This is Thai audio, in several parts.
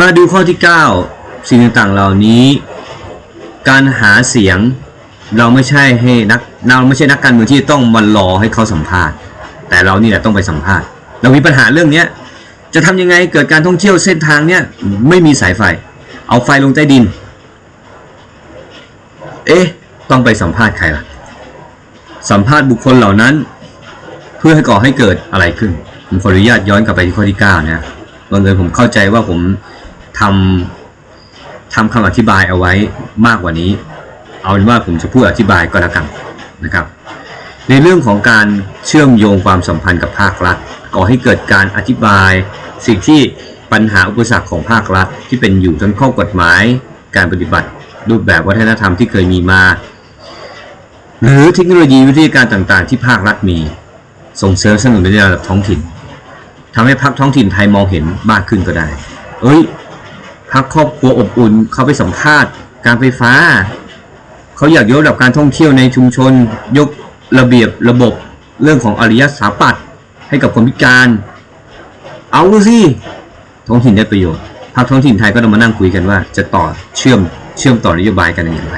มาดูข้อที่ 9 สิ่งต่างๆเหล่านี้ การหาเสียงเราไม่ใช่ให้นักเราไม่ใช่นักการเมืองที่ต้องมารอให้เขาสัมภาษณ์ แต่เรานี่แหละต้องไปสัมภาษณ์ เรามีปัญหาเรื่องเนี้ยจะทำยังไงเกิดการท่องเที่ยวเส้นทางเนี้ยไม่มีสายไฟ เอาไฟลงใต้ดิน เอ๊ะ ต้องไปสัมภาษณ์ใครล่ะ สัมภาษณ์บุคคลเหล่านั้น เพื่อให้ก่อให้เกิดอะไรขึ้น ผมขออนุญาตย้อนกลับไปที่ข้อที่9นะบังเอิญผมเข้าใจว่าผม ทำทำคำอธิบายเอาไว้มากกว่านี้ เอาเป็นว่าผมจะพูดอธิบายก็แล้วกันนะครับ ในเรื่องของการเชื่อมโยงความสัมพันธ์กับภาครัฐก่อให้เกิดการอธิบาย สิ่งที่ปัญหาอุปสรรคของภาครัฐ ที่เป็นอยู่ทั้งข้อกฎหมาย การปฏิบัติ รูปแบบวัฒนธรรมที่เคยมีมา หรือเทคโนโลยีวิทยาการต่างๆ ที่ภาครัฐมี ส่งเสริมสนุนในระดับท้องถิ่นทำให้พรรคท้องถิ่นไทยมองเห็นมากขึ้นก็ได้ เอ้ย พรรครอบครัวอบอุ่น เขาไปสัมภาษณ์ การไฟฟ้า เขาอยากยกระดับการท่องเที่ยวในชุมชน ยกระเบียบระบบเรื่องของอริยสถาปัตย์ให้กับคนพิการ เอาดูสิท้องถิ่นได้ประโยชน์พรรคท้องถิ่นไทยก็ต้องมานั่งคุยกันว่า จะต่อเชื่อมเชื่อมต่อนโยบายกันอย่างไร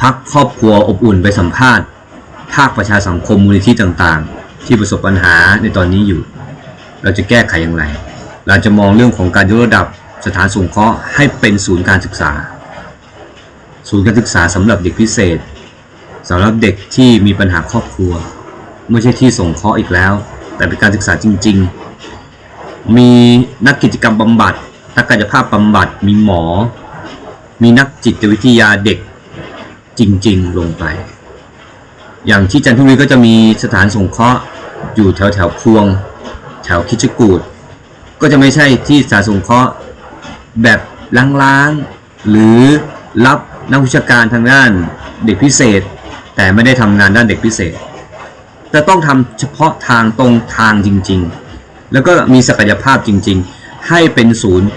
พักครอบครัวอบอุ่นไปสัมภาษณ์ ภาคประชาสังคมมูลนิธิต่างๆ ที่ประสบปัญหาในตอนนี้อยู่ เราจะแก้ไขอย่างไร เราจะมองเรื่องของการยกระดับสถานสงเคราะห์ให้เป็นศูนย์การศึกษา ศูนย์การศึกษาสำหรับเด็กพิเศษสำหรับเด็กที่มีปัญหาครอบครัว ไม่ใช่ที่สงเคราะห์อีกแล้ว แต่เป็นการศึกษาจริง ๆ มีนักกิจกรรมบำบัดนักกายภาพบำบัดมีหมอ มีนักจิตวิทยาเด็กจริง ๆ ลงไป อย่างที่จันทบุรีก็จะมีสถานสงเคราะห์อยู่แถวแถวพวง แถวคิดจกูด ก็จะไม่ใช่ที่สถาสงเคราะห์แบบล้างๆ หรือรับนักวิชาการทางด้านเด็กพิเศษ แต่ไม่ได้ทำงานด้านเด็กพิเศษ จะต้องทำเฉพาะทางตรงทางจริงๆ แล้วก็มีศักยภาพจริงๆ ให้เป็นศูนย์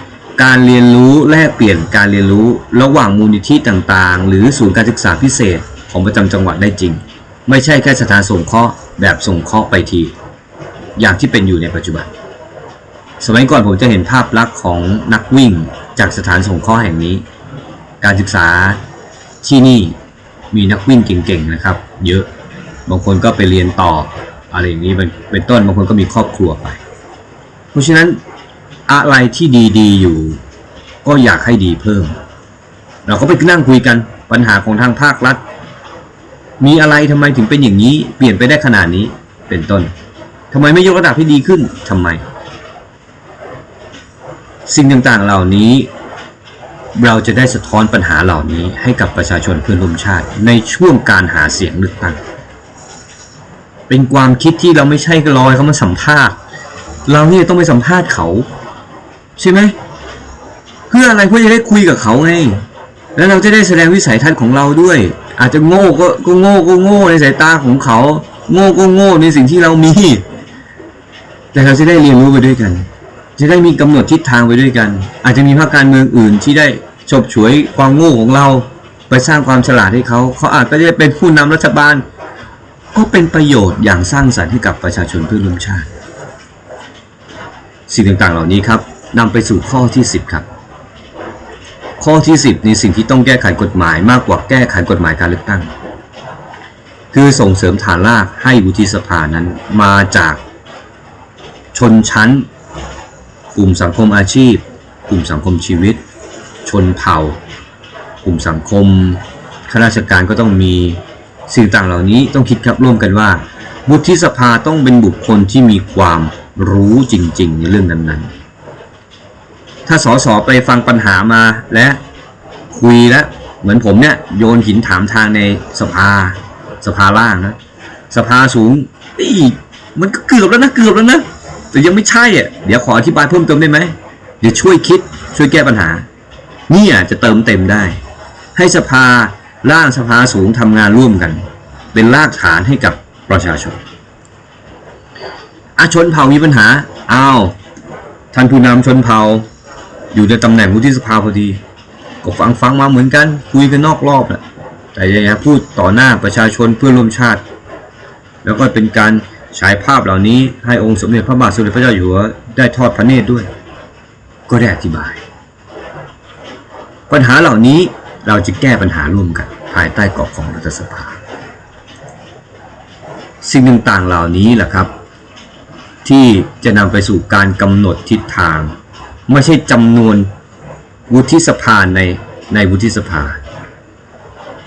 การเรียนรู้แลกเปลี่ยนการเรียนรู้ระหว่างมูลนิธิต่างๆ หรือศูนย์การศึกษาพิเศษของประจำจังหวัดได้จริง ไม่ใช่แค่สถานสงเคราะห์แบบสงเคราะห์ไปที อย่างที่เป็นอยู่ในปัจจุบัน สมัยก่อนผมจะเห็นภาพลักษณ์ของนักวิ่งจากสถานสงเคราะห์แห่งนี้ การศึกษาที่นี่มีนักวิ่งเก่งๆนะครับ เยอะบางคนก็ไปเรียนต่ออะไรอย่างนี้เป็นเป็นต้นบางคนก็มีครอบครัวไป เพราะฉะนั้นอะไรที่ดีๆอยู่ ก็อยากให้ดีเพิ่ม เราก็ไปนั่งคุยกันปัญหาของทางภาครัฐ มีอะไรทำไมถึงเป็นอย่างนี้ เปลี่ยนไปได้ขนาดนี้เป็นต้นทำไมไม่ยกระดับให้ดีขึ้นทำไม สิ่งต่างๆเหล่านี้ เราจะได้สะท้อนปัญหาเหล่านี้ให้กับประชาชนเพื่อนร่วมชาติ ในช่วงการหาเสียงเลือกตั้งเป็นความคิดที่เราไม่ใช่รอให้เขามาสัมภาษณ์ เราเนี่ยต้องไปสัมภาษณ์เขา ใช่ไหมเพื่ออะไรเพื่อจะได้คุยกับเขาไงแล้วเราจะได้แสดงวิสัยทัศน์ของเราด้วย อาจจะโง่ก็ก็โง่ก็โง่ในสายตาของเขา โง่ก็โง่ในสิ่งที่เรามี แต่เราจะได้เรียนรู้ไปด้วยกัน จะได้มีกำหนดทิศทางไปด้วยกัน อาจจะมีพรรคการเมืองอื่นที่ได้ฉบฉวยความโง่ของเรา ไปสร้างความฉลาดให้เขาเขาอาจจะเป็นผู้นำรัฐบาล ก็เป็นประโยชน์อย่างสร้างสรรค์ให้กับประชาชนเพื่อนร่วมชาติ สิ่งต่างๆเหล่านี้ครับนำไปสู่ข้อที่ 10 ครับ ข้อที่ 10ในสิ่งที่ต้องแก้ไขกฎหมายมากกว่าแก้ไขกฎหมายการเลือกตั้ง คือส่งเสริมฐานรากให้วุฒิสภานั้นมาจากชนชั้น กลุ่มสังคมอาชีพ กลุ่มสังคมชีวิต ชนเผ่า กลุ่มสังคมข้าราชการก็ต้องมีสิ่งต่างเหล่านี้ต้องคิดครับร่วมกันว่า วุฒิสภาต้องเป็นบุคคลที่มีความรู้จริง ๆ ในเรื่องนั้นๆ ถ้าสสไปฟังปัญหามาและคุยแล้วเหมือนผมเนี่ยโยนหินถามทางในสภาสภาล่างนะสภาสูงนี่มันก็เกือบแล้วนะเกือบแล้วนะ แต่ยังไม่ใช่อะเดี๋ยวขออธิบายเพิ่มเติมได้ไหมเดี๋ยวช่วยคิดช่วยแก้ปัญหาเนี่ยจะเติมเต็มได้ ให้สภาร่างสภาสูงทำงานร่วมกัน เป็นรากฐานให้กับประชาชนอาชนเผ่ามีปัญหาอ้าวท่านผู้นำชนเผ่าอยู่ในตำแหน่งวุฒิสภาพอดี ก็ฟังฟังมาเหมือนกัน คุยกันนอกรอบแหละแต่อย่าพูดต่อหน้าประชาชนเพื่อร่วมชาติ แล้วก็เป็นการ ฉายภาพเหล่านี้ให้องค์สมเด็จพระบาทสมเด็จพระเจ้าอยู่หัวได้ทอดพระเนตรด้วย ก็ได้อธิบาย ปัญหาเหล่านี้เราจะแก้ปัญหาร่วมกัน ภายใต้กรอบของรัฐสภา สิ่งต่างๆเหล่านี้แหละครับ ที่จะนำไปสู่การกำหนดทิศทาง ไม่ใช่จำนวนวุฒิสภาในในวุฒิสภา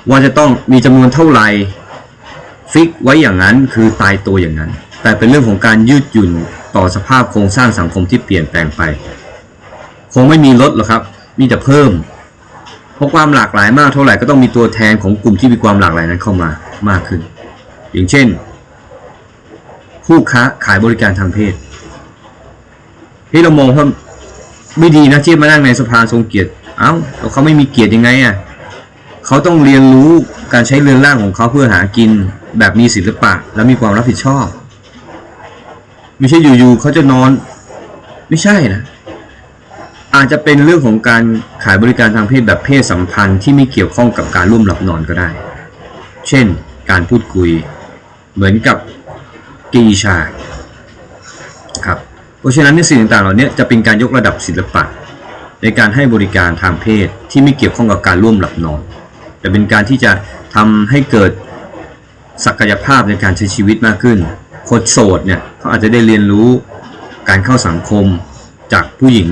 ว่าจะต้องมีจำนวนเท่าไหร่ ฟิกไว้อย่างนั้นคือตายตัวอย่างนั้น แต่เป็นเรื่องของการยืดหยุ่นต่อสภาพโครงสร้างสังคมที่เปลี่ยนแปลงไป คงไม่มีลดหรอกครับ มีแต่เพิ่ม เพราะความหลากหลายมากเท่าไหร่ก็ต้องมีตัวแทนของกลุ่มที่มีความหลากหลายนั้นเข้ามามากขึ้น อย่างเช่น ผู้ค้าขายบริการทางเพศที่เรามองว่าไม่ดีนะที่มานั่งในสภาทรงเกียรติ เอ้าแล้วเขาไม่มีเกียรติยังไงอะ เขาต้องเรียนรู้การใช้เรือนร่างของเขาเพื่อหากินแบบมีศิลปะ และมีความรับผิดชอบ ไม่ใช่อยู่ๆเขาจะนอน ไม่ใช่นะ อาจจะเป็นเรื่องของการขายบริการทางเพศแบบเพศสัมพันธ์ที่ไม่เกี่ยวข้องกับการร่วมหลับนอนก็ได้ เช่น การพูดคุย เหมือนกับกีชาครับเพราะฉะนั้นในสิ่งต่างๆเหล่านี้จะเป็นการยกระดับศิลปะ ในการให้บริการทางเพศที่ไม่เกี่ยวข้องกับการร่วมหลับนอน แต่เป็นการที่จะทำให้เกิดศักยภาพในการใช้ชีวิตมากขึ้น คนโสดเนี่ยเขาอาจจะได้เรียนรู้การเข้าสังคมจากผู้หญิง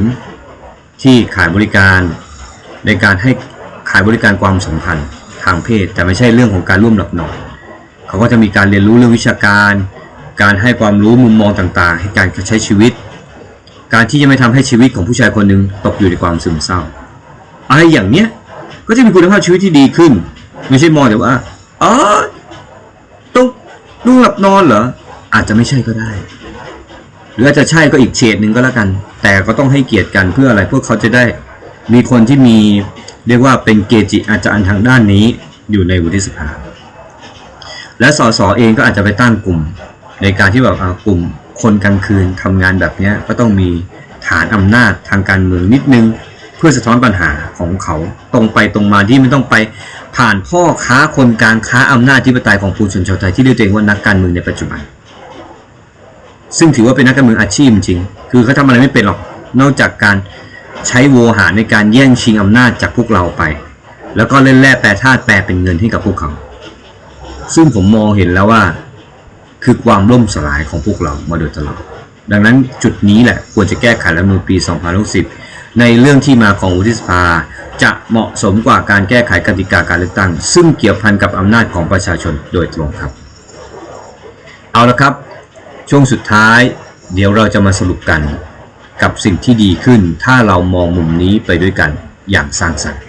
ที่ขายบริการในการให้ขายบริการความสัมพันธ์ทางเพศ แต่ไม่ใช่เรื่องของการร่วมหลับนอนเขาก็จะมีการเรียนรู้เรื่องวิชาการ การให้ความรู้มุมมองต่างๆ ให้การใช้ชีวิต การที่จะไม่ทำให้ชีวิตของผู้ชายคนหนึ่งตกอยู่ในความซึมเศร้าอะไรอย่างเนี้ย ก็จะมีคุณภาพชีวิตที่ดีขึ้น ไม่ใช่มองแต่ว่าอ๋อต้องลูกหลับนอนเหรออาจจะไม่ใช่ก็ได้ หรืออาจจะใช่ก็อีกเฉดหนึ่งก็แล้วกัน แต่ก็ต้องให้เกียรติกันเพื่ออะไรเพื่อเขาจะได้มีคนที่มีเรียกว่าเป็นเกจิอาจารย์ทางด้านนี้อยู่ในวุฒิสภา และสสเองก็อาจจะไปตั้งกลุ่ม ในการที่แบบกลุ่มคนกลางคืนทำงานแบบนี้ก็ต้องมีฐานอำนาจทางการเมืองนิดนึง พื่อสะท้อนปัญหาของเขาตรงไปตรงมาที่ไม่ต้องไปผ่านพ่อค้าคนกลางค้าอำนาจที่ปไตยของปวงชนชาวไทยที่เรียกตัวเองว่านักการเมืองในปัจจุบัน ซึ่งถือว่าเป็นนักการเมืองอาชีพจริง คือเขาทำอะไรไม่เป็นหรอกนอกจากการใช้โวหารในการแย่งชิงอำนาจจากพวกเราไป แล้วก็เล่นแร่แปรธาตุแปลเป็นเงินให้กับพวกเขา ซึ่งผมมองเห็นแล้วว่า คือความล่มสลายของพวกเรามาโดยตลอดดังนั้นจุดนี้แหละควรจะแก้ไขรัฐมนูญปี 2060 ในเรื่องที่มาของวุฒิสภา จะเหมาะสมกว่าการแก้ไขกติกาการเลือกตั้ง ซึ่งเกี่ยวพันกับอำนาจของประชาชนโดยตรงครับ เอาละครับ ช่วงสุดท้าย เดี๋ยวเราจะมาสรุปกัน กับสิ่งที่ดีขึ้น ถ้าเรามองมุมนี้ไปด้วยกันอย่างสร้างสรรค์